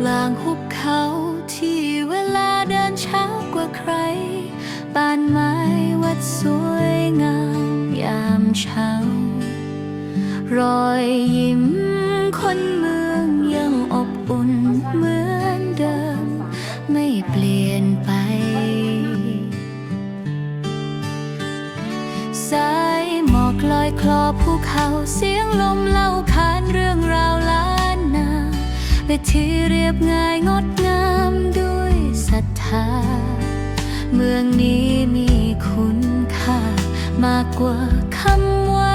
กลางหุบเขาที่เวลาเดินช้ากว่าใครบ้านไม้วัดสวยงามยามเช้ารอยยิ้มคนมือ วทีเรียบง่ายงดงามด้วยศรัทธา เมืองนี้มีคุณค่ามากกว่าคำว่า